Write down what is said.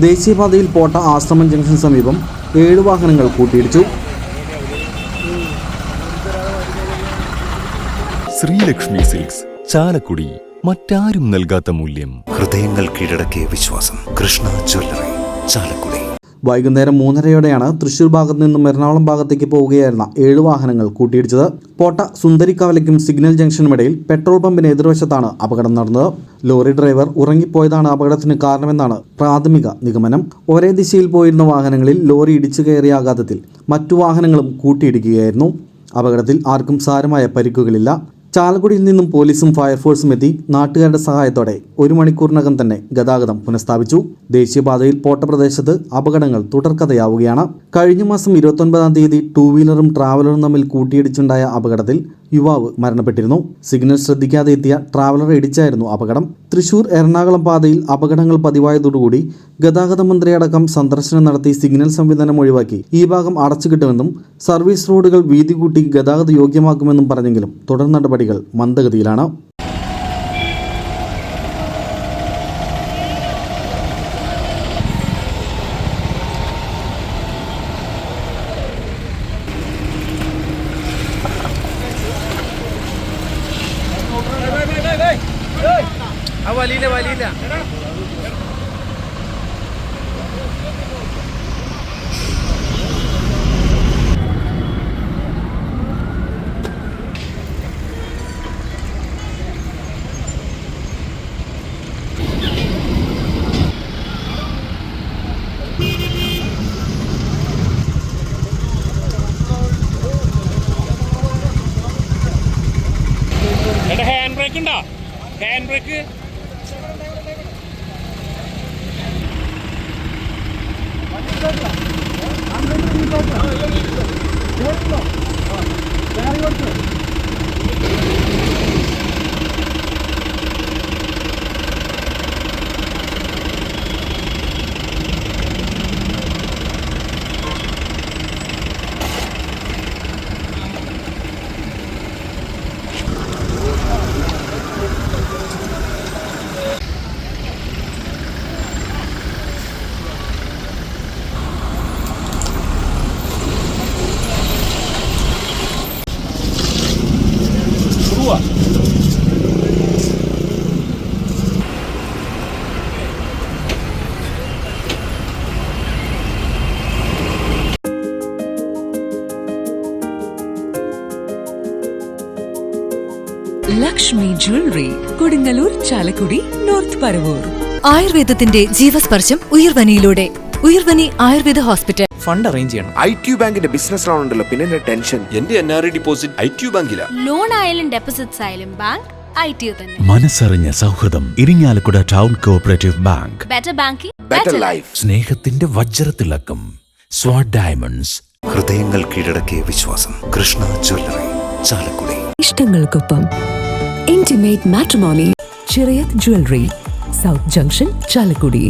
ദേശീയപാതയിൽ പോട്ട ആശ്രമം ജംഗ്ഷൻ സമീപം ഏഴ് വാഹനങ്ങൾ കൂട്ടിയിടിച്ചു. ശ്രീലക്ഷ്മി സിൽക്സ് ചാലക്കുടി. മറ്റാരും നൽകാത്ത മൂല്യം. ഹൃദയങ്ങൾ കീഴടക്കിയ വിശ്വാസം. കൃഷ്ണ ജ്വല്ലറി ചാലക്കുടി. വൈകുന്നേരം മൂന്നരയോടെയാണ് തൃശൂർ ഭാഗത്ത് നിന്നും എറണാകുളം ഭാഗത്തേക്ക് പോവുകയായിരുന്ന ഏഴ് വാഹനങ്ങൾ കൂട്ടിയിടിച്ചത്. പോട്ട സുന്ദരിക്കവലയ്ക്കും സിഗ്നൽ ജംഗ്ഷനുമിടയിൽ പെട്രോൾ പമ്പിന് എതിർവശത്താണ് അപകടം നടന്നത്. ലോറി ഡ്രൈവർ ഉറങ്ങിപ്പോയതാണ് അപകടത്തിന് കാരണമെന്നാണ് പ്രാഥമിക നിഗമനം. ഒരേ ദിശയിൽ പോയിരുന്ന വാഹനങ്ങളിൽ ലോറി ഇടിച്ചു കയറിയ ആഘാതത്തിൽ മറ്റു വാഹനങ്ങളും കൂട്ടിയിടിക്കുകയായിരുന്നു. അപകടത്തിൽ ആർക്കും സാരമായ പരിക്കുകളില്ല. ചാലക്കുടിയിൽ നിന്നും പോലീസും ഫയർഫോഴ്സും എത്തി നാട്ടുകാരുടെ സഹായത്തോടെ ഒരു മണിക്കൂറിനകം തന്നെ ഗതാഗതം പുനഃസ്ഥാപിച്ചു. ദേശീയപാതയിൽ പോട്ട പ്രദേശത്ത് അപകടങ്ങൾ തുടർക്കഥയാവുകയാണ്. കഴിഞ്ഞ മാസം ഇരുപത്തൊൻപതാം തീയതി ടൂ വീലറും ട്രാവലറും തമ്മിൽ കൂട്ടിയിടിച്ചുണ്ടായ അപകടത്തിൽ യുവാവ് മരണപ്പെട്ടിരുന്നു. സിഗ്നൽ ശ്രദ്ധിക്കാതെ എത്തിയ ട്രാവലർ ഇടിച്ചായിരുന്നു അപകടം. തൃശൂർ എറണാകുളം പാതയിൽ അപകടങ്ങൾ പതിവായതോടുകൂടി ഗതാഗത മന്ത്രിയടക്കം സന്ദർശനം നടത്തി സിഗ്നൽ സംവിധാനം ഒഴിവാക്കി. ഈ ഭാഗം അടച്ചുകിട്ടുമെന്നും സർവീസ് റോഡുകൾ വീതി കൂട്ടി ഗതാഗത യോഗ്യമാക്കുമെന്നും പറഞ്ഞെങ്കിലും തുടർ നടപടികൾ മന്ദഗതിയിലാണ്. ആ വലിയില്ല വലിയില്ല. ഹാൻഡ് ബ്രേക്ക് ഉണ്ടോ? Hand brake Good luck. Lakshmi jewellery Kodungallur Chalakudy north Paravur. ആയുർവേദത്തിന്റെ ജീവസ്പർശം ഉയർവനിയിലൂടെ. Uyarvani Ayurveda hospital. Fund arrange ചെയ്യണം. ഐ ടി ബാങ്കിന്റെ ബിസിനസ് ലോൺ ഉണ്ടല്ലോ പിന്നെ ടെൻഷൻ. എന്റെ N R I deposit I T ബാങ്കില. Loan ആയാലും ഡെപ്പോസിറ്റ്സ് ആയാലും ബാങ്ക് മനസ്സറിഞ്ഞ സൗഹൃദം Irinjalakuda town cooperative bank. Better banking better life സ്നേഹത്തിന്റെ വജ്രത്തിളക്കം സ്വാഡ് ഡയമണ്ട്സ്. ഹൃദയങ്ങൾ കീഴടക്കിയ വിശ്വാസം. Krishna jewellery Chalakudy. ഇഷ്ടങ്ങൾക്കൊപ്പം intimate matrimony Chirayath jewellery south junction Chalakudy